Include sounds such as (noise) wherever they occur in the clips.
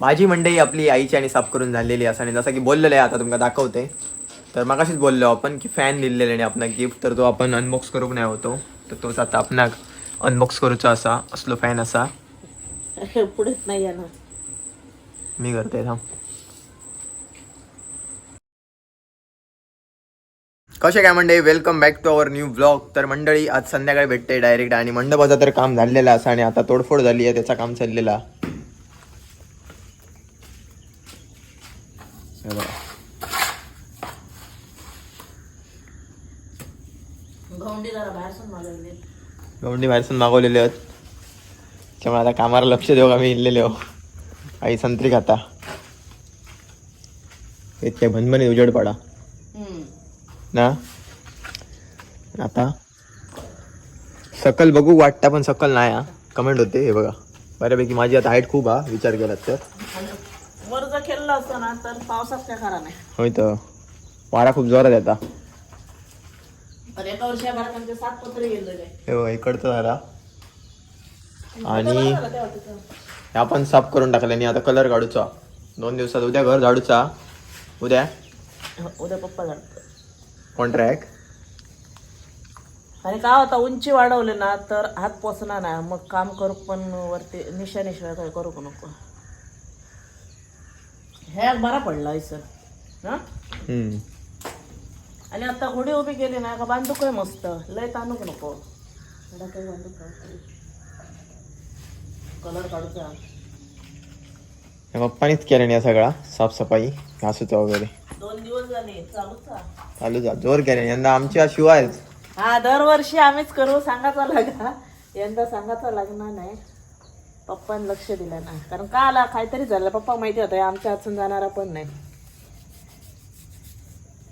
भाजी मंडई आपली आईची आणि साफ करून झालेली असं आणि जसं की बोललेलं आहे आता तुमका दाखवते. तर मगाशीच बोललो आपण की फॅन दिलेले आणि आपण गिफ्ट तर तो आपण अनबॉक्स करूक नाही होतो. तर तोच आता आपणाक अनबॉक्स करूचा असा असलो फॅन असा. (laughs) पुढेच नाही मी करते थांब. कसे काय मंडळी welcome back to our new blog तर मंडळी आज संध्याकाळी भेटते डायरेक्ट आणि मंडपाचं तर काम झालेलं असं आणि आता तोडफोड झाली आहे त्याचा काम चाललेला. जरा मागवली गवंडी बाहेरसून मागवलेले आहेत. त्यामुळे आता कामाला लक्ष देऊ आम्ही इल्लेले हो. आई संत्री खाता. इतके भनभनी उजेड पडा. ना? आता? सकल बघू वाटता पण सकल नाही हा. कमेंट होते हे बघा. बऱ्यापैकी माझी आता हाईट खूप हा विचार केला तर. वर जर खेळलं असतं ना तर पावसात काय खरा नाही. होय तर. वारा खूप जोरात येता पण एका वर्षी बारकांचे सात पत्रे गेलेले. हे इकडचं झाला. आणि. हे आपण साफ करून टाकले आणि आता कलर काढूचा. दोन दिवसात उद्या घर झाडूचा. उद्या? उद्या पप्पा जाणार कॉन्ट्रॅक्ट आणि काय होता उंची वाढवले ना तर हात पोचणार नाही. मग काम करू पण वरती निशाणीशिवाय काय करू का नको. हे बरा पडला सर हा? आणि आता घोडी उभी केली ना का बांधूक आहे मस्त. लय ताणूक नको. काही बांधूक कलर काढूचा. पप्पानीच केलं या सगळा. साफसफाई घासूचा वगैरे. दोन दिवस झाले. चालूचा चालू जा. जोर केले यंदा आमच्या शिवायच हा दरवर्षी आम्हीच करू. सांगायचा लागा. यंदा सांगायचा लागणार नाही. पप्पाने लक्ष दिलं नाही. कारण का आला काहीतरी झालं. पप्पा माहिती होतं आमच्या हातून जाणारा पण नाही.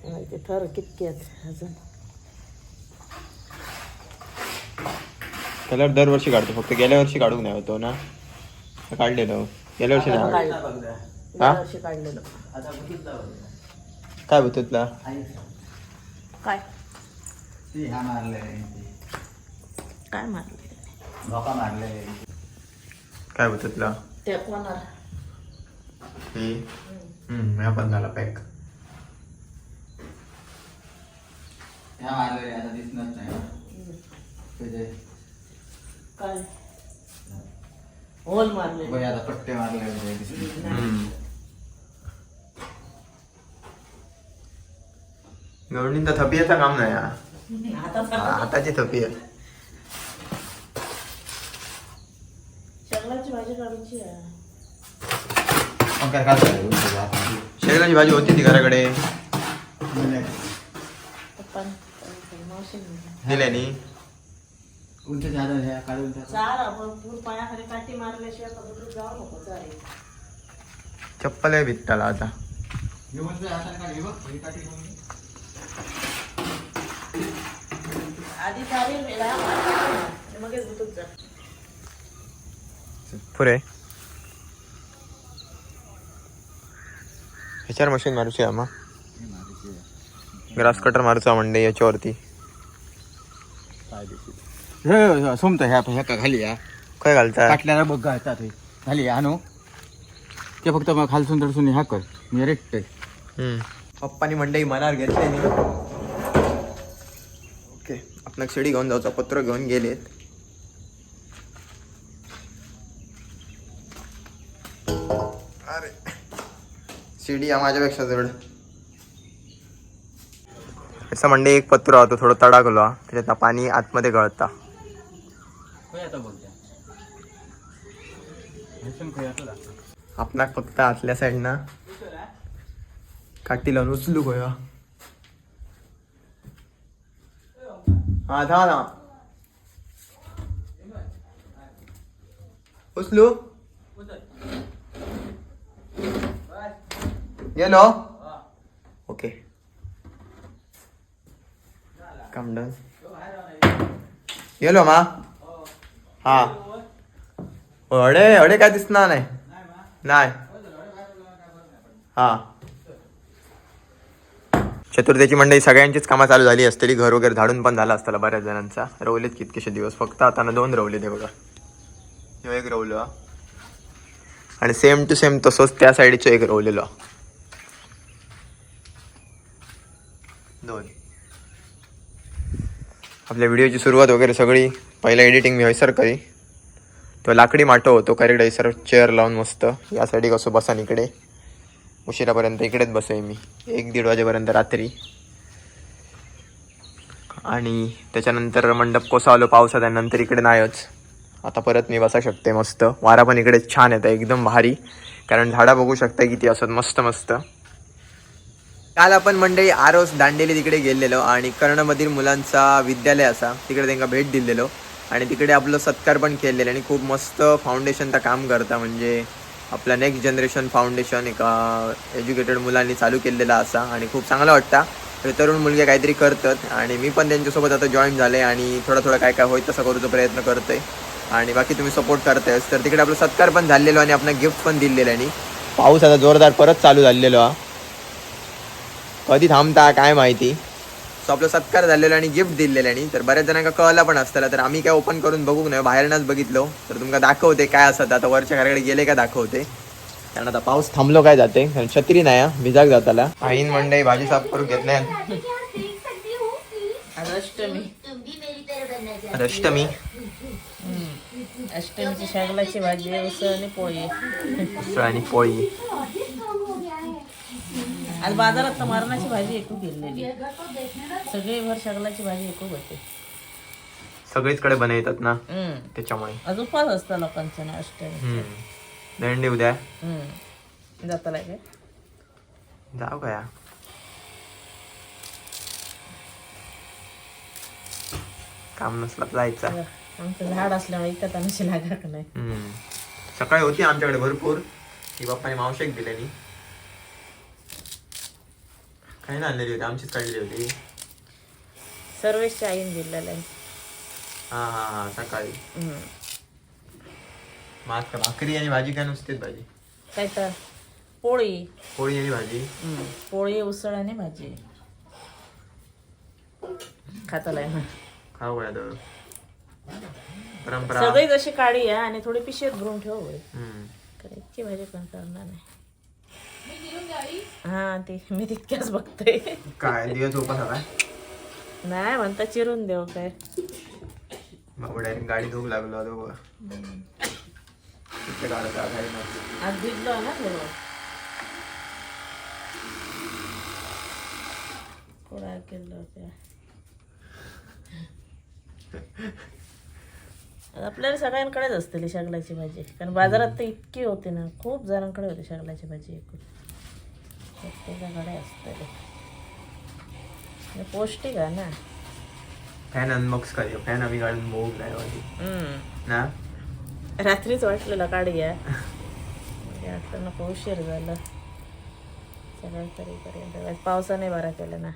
माहिती ठर कितके आहेत अजून कलर दरवर्षी काढतो फक्त गेल्या वर्षी काढूक नाही होतो ना काढलेलो गेल्या वर्षी नाही काढलं गेल्या वर्षी काढलेलं काय होतं तुला काय ह्या मारले काय मारलं भोका मारले काय होतं तुला ते कोणार हे हम्म आपण झाला पॅक ह्या मारले आता दिसणार नाही. तुझे काय? होल मारले. बघ आता पट्टे मारले गवंडीन तर थपियाचा काम नाही हा. आता हाताची थपी आहे. शेगलाची भाजी होती ती घराकडे. दिल्यानी उंच झालं ह्या काढून टाक. चार भरपूर पायाखाली काठी मारल्याशिवाय पकडून जाऊ नको चालेल. चप्पल आहे भित्ताला आता. हे हे हे. आधी चालेल मेला जा पुरे. ह्याच्यावर मशीन मारूची आम्हा. ग्रास कटर मारूचा म्हणजे याच्यावरती. हे सोमतो ह्या ह्या का खाली या काय घालता? काटल्याला बघ घालतात हे. खाली आणू. ते फक्त मग खालसून तडसून ह्या कर. मी रेट. पप्पानी मंडई मनावर घेतले नी ओके आपण शिडी घेऊन जाऊचा पत्र घेऊन गेलेत. अरे शिडी हा माझ्यापेक्षा जड. असं मंडई एक पत्र होतं थोडं तडाकलो त्याच्यात पाणी आतमध्ये गळता. आपणाक फक्त आतल्या साईडना काठी लावून उचलू गोया हा था ना उचलू. गेलो ओके कम डन गेलो मा हा अडे अडे काय दिसणार नाही. नाही. हा. चतुर्थीची मंडळी सगळ्यांचीच कामं चालू झाली असतली. घर वगैरे झाडून पण झाला असताला बऱ्याच जणांचा. रवलेत कितकेशे दिवस. फक्त आता ना दोन रवले ते बघा. ह्यो एक रवलो. आणि सेम टू सेम तसंच त्या साईडचं एक रवलेलो. दोन. आपल्या व्हिडिओची सुरुवात वगैरे सगळी पहिला एडिटिंग मी हैसर करी. तो लाकडी माटो होतो करेक्ट हैसर चेअर लावून मस्त. यासाठी कसं बसा इकडे. उशिरापर्यंत इकडेच बसोय मी. एक दीड वाजेपर्यंत रात्री. आणि त्याच्यानंतर मंडप कोसळलो पावसात आणि नंतर इकडे नाहीच आता परत मी बसा शकते मस्त. वारा पण इकडे छान येतं एकदम भारी. कारण झाडा बघू शकता किती असत मस्त मस्त. काल आपण मंडळी आरोस दांडेली तिकडे गेलेलो आणि कर्णमधील मुलांचा विद्यालय असा तिकडे त्यांना भेट दिलेलो. आणि तिकडे आपलं सत्कार पण केलेलं आणि खूप मस्त फाउंडेशनचं काम करता म्हणजे आपला नेक्स्ट जनरेशन फाउंडेशन एका एज्युकेटेड मुलांनी चालू केलेला असा आणि खूप चांगला वाटता. तरुण मुलगे काहीतरी करतात आणि मी पण त्यांच्यासोबत आता जॉईन झाले आणि थोडा थोडं काय काय होईल तसं करूचा प्रयत्न करतोय. आणि बाकी तुम्ही सपोर्ट करतायच तर तिकडे आपला सत्कार पण झालेलो आणि आपण गिफ्ट पण दिलेलं आणि पाऊस आता जोरदार परत चालू झालेलो हा. कधी थांबता काय माहिती? सो आपलं सत्कार झालेला आणि गिफ्ट दिलेलं आणि तर बऱ्याच जणांना कळला पण असताना तर आम्ही काय ओपन करून बघू नाही बाहेरनच बघितलो. तर तुमका दाखवते काय असत. आता वरच्या घराकडे गेले का दाखवते. कारण आता पाऊस थांबलो काय जाते? कारण छत्री नाही भिजाक जाताला. आईन मंडई भाजी साफ करून घेत नाही. अष्टमी. अष्टमीची शागलाची भाजी उसळ आणि पोळी. उसळ आणि पोळी. आज बाजारात तर मरणाची भाजी एकू गेलेली सगळी भर शागलाची भाजी एकू होते. सगळीचकडे बनवतात ना? हम्म. त्याच्यामुळे. आज उपास असता लोकांचा ना अष्टमी. दंडी उद्या. जाताला काय जाऊ काय काम नसलं जायचं. आमचं झाड असल्यामुळे इथं आमची लागाक नाही. सकाळी होती आमच्याकडे भरपूर. ती बाप्पाने मावशेक दिलेली. काही ना आणलेली होती आमचीच काढलेली होती. सर्वेच्या आईन दिलेलं आहे. हा हा हा सकाळी. हम्म. काय भाकरी आणि भाजी काय नुसतीच भाजी? काय तर पोळी. पोळी आणि भाजी. हम्म. पोळी उसळ आणि भाजी. खातालाय ना खाऊ काय आता. परंपरा. सगळी जशी काढी आहे आणि थोडी पिशेत भरून ठेव होय. हम्म. कारण इतकी भाजी पण करणार नाही. हा ते मी तितक्याच बघते काय दिवस उपास काय नाही म्हणता चिरून देऊ काय. डायरेक्ट गाडी धुवू लागलो आता बघा. आज भिजलो ना थोडं. केलं होत्या आपल्याला सगळ्यांकडेच असते शागलाची भाजी. कारण बाजारात तर इतकी होती ना खूप जणांकडे होती शागलाची भाजी एकूण. पौष्टिक आहे ना फॅन अनबॉक्स करूया फॅन आम्ही काढून बघू काय भाजी हम्म. ना रात्रीच वाटलेलं काढूया म्हणजे आता नको उशीर झालं सगळं तरीपर्यंत पावसाने बरा केलं ना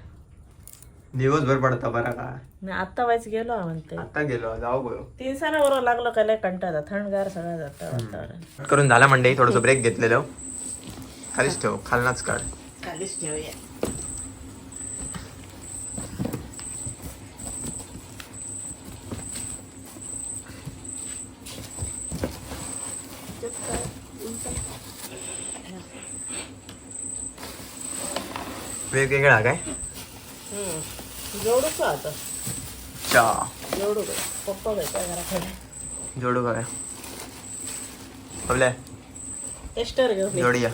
दिवसभर पडता बरा का ना आता वाईच गेलो म्हणते आता गेलो जाऊ गयो तीन सणा बरोबर लागलो का लय कंटाळा थंडगार सगळं जातं वातावरण करून झाला मंडई थोडस ब्रेक घेतलेलं खालीच ठेव खालनाच काढ खालीच ठेवूया वेगवेगळा काय जोडू का आता चा जोडू का पप्पा भेटा घराकडे जोडू काय आपल्या टेस्टर घेऊन ये. जोडूया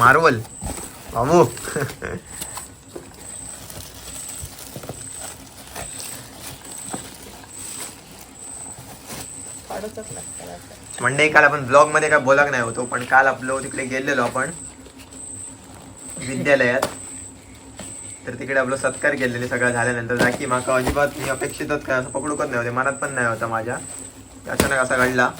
मार्वल. बाबू म्हणजे काल आपण ब्लॉगमध्ये काय बोलाक नाही होतो पण काल आपलं तिकडे गेलेलो आपण. विद्यालयात. तर तिकडे आपलं सत्कार केलेले सगळं झाल्यानंतर. जाकी माका अजिबात मी अपेक्षितच काय असं पकडूकच नाही होते मनात पण नाही होता माझ्या. अचानक असा घडला.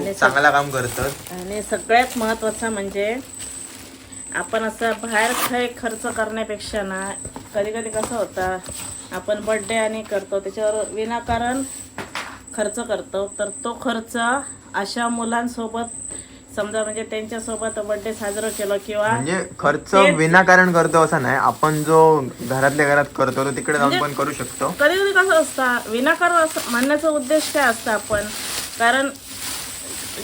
आणि चांगला काम करतात आणि सगळ्यात महत्त्वाचं म्हणजे आपण असं बाहेर काही खर्च करण्यापेक्षा ना कधी कधी कसं होता आपण बड्डे आणि करतो त्याच्यावर विनाकारण खर्च करतो. तर तो खर्च अशा मुलांसोबत समजा म्हणजे त्यांच्यासोबत बर्थडे साजरं केलं किंवा म्हणजे खर्च विनाकारण करतो असं नाही. आपण जो घरातल्या घरात करतो तो तिकडे जाऊन म्हणजे पण करू शकतो. कधी कधी कसं असतं विनाकारण असं म्हणण्याचा उद्देश काय असतं आपण? कारण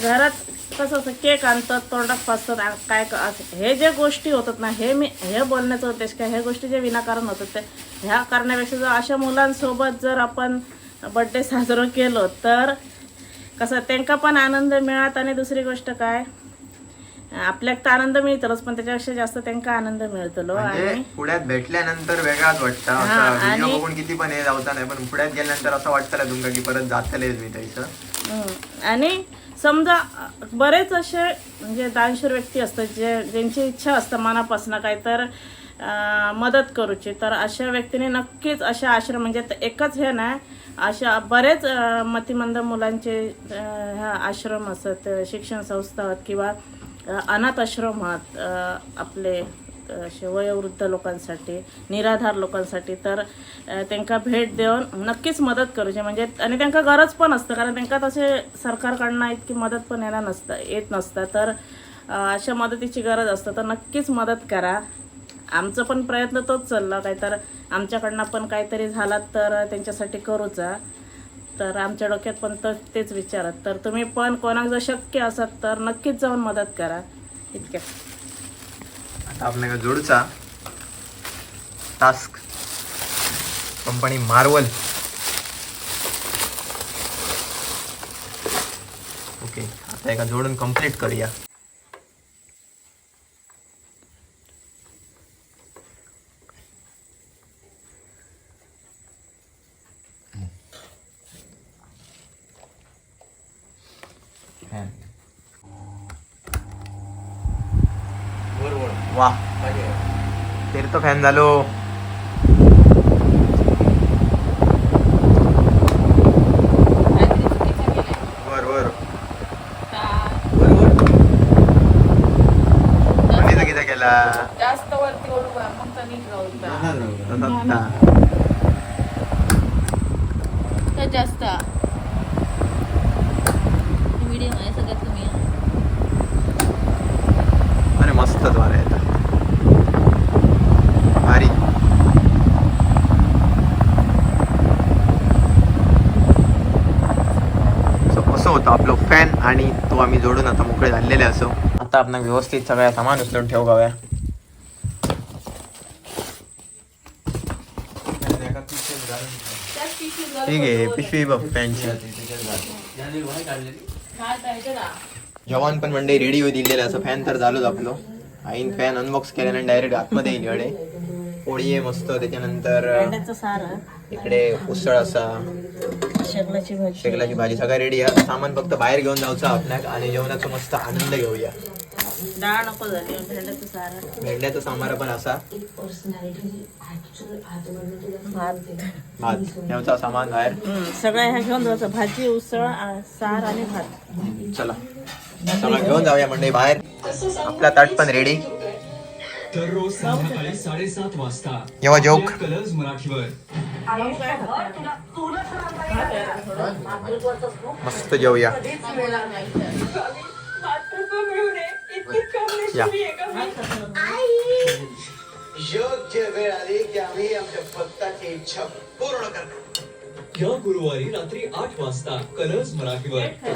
घरात कसं असतं केक आणतात तोंडात फासतात काय असं हे जे गोष्टी होतात ना हे मी हे बोलण्याचा उद्देश काय हे गोष्टी जे विनाकारण होतात ते ह्या करण्यापेक्षा जर अशा मुलांसोबत जर आपण बड्डे साजरं केलो तर कसं त्यांका पण आनंद मिळत. आणि दुसरी गोष्ट काय आपल्याक तर आनंद मिळतलोच पण त्याच्यापेक्षा जास्त त्यांका आनंद मिळतलो. म्हणजे आणि पुण्यात भेटल्यानंतर वेगळाच वाटतं. असं बघून किती पण हे जाऊचा नाही पण पुण्यात गेल्यानंतर असं वाटतं तुमका की परत जातलेच मी त्याचं. आणि समजा बरेच असे म्हणजे दानशूर व्यक्ती असतात जे ज्यांची इच्छा असतं मनापासून काय तर मदत करूची. तर अशा व्यक्तीने नक्कीच अशा आश्रम म्हणजे एकच हे नाही अशा बरेच मतिमंद मुलांचे ह्या आश्रम असत शिक्षण संस्था आहेत किंवा अनाथ आश्रम आहेत आपले असे वयोवृद्ध लोकांसाठी निराधार लोकांसाठी तर अ, त्यांका भेट देऊन नक्कीच मदत करूची म्हणजे आणि त्यांका गरज पण असतं कारण त्यांका तसे सरकारकडनं इतकी मदत पण येणार नसतं येत नसतं. तर अशा मदतीची गरज असतं तर नक्कीच मदत करा. आमचं पण प्रयत्न तोच चालला काय तर आमच्याकडनं पण काहीतरी झाला तर त्यांच्यासाठी करूचा तर आमच्या डोक्यात पण तर तेच विचारत तर तुम्ही पण कोणाक जर शक्य असत तर नक्कीच जाऊन मदत करा. इतक्या. आता आपल्याला जोडचा टास्क कंपनी मार्वल. ओके आता एका जोडून कंप्लीट करूया. वा तीर्थ फॅन झालो. वर वर. किती केला? जास्त. वरती जास्त मीडियम आहे सगळ्यात कमी मस्त द्वार मस्तच भारी. असं होतं आपलं फॅन आणि तो आम्ही जोडून आता मोकळे झालेले असो. आता आपण व्यवस्थित सगळ्या सामान उचलून ठेव गाव्या ठीक आहे पिशवी बघ फॅनची जवान पण मंडळी रेडी होई दिलेलं असं फॅन तर झालोच आपलो. आईन फॅन अनबॉक्स केल्यानंतर डायरेक्ट आतमध्ये येईल इकडे पोळी आहे मस्त. त्याच्यानंतर इकडे उसळ असा. शेगलाची भाजी. शेगलाची भाजी. सगळं रेडी आहे. सामान फक्त बाहेर घेऊन जायचं आपल्याक आणि जेवणाचा मस्त आनंद घेऊया. डाळ नको झाली भेंड्याचं सार भेंड्याचा सांबार पण असा. भात. सामान बाहेर. हम्म, सगळं ह्या घेऊन जायचं. भाजी उसळ सार आणि भात. चला. सगळं घेऊन जाऊया मंडळी बाहेर. आपला ताट पण रेडी दररोज संध्याकाळी साडेसात वाजता जेव्हा जोक कलर्स मराठीवर मस्त जेवूया या योग्य वेळ आली की आम्ही आमच्या भक्ताची इच्छा पूर्ण करतो या गुरुवारी रात्री आठ वाजता कलर्स मराठीवर.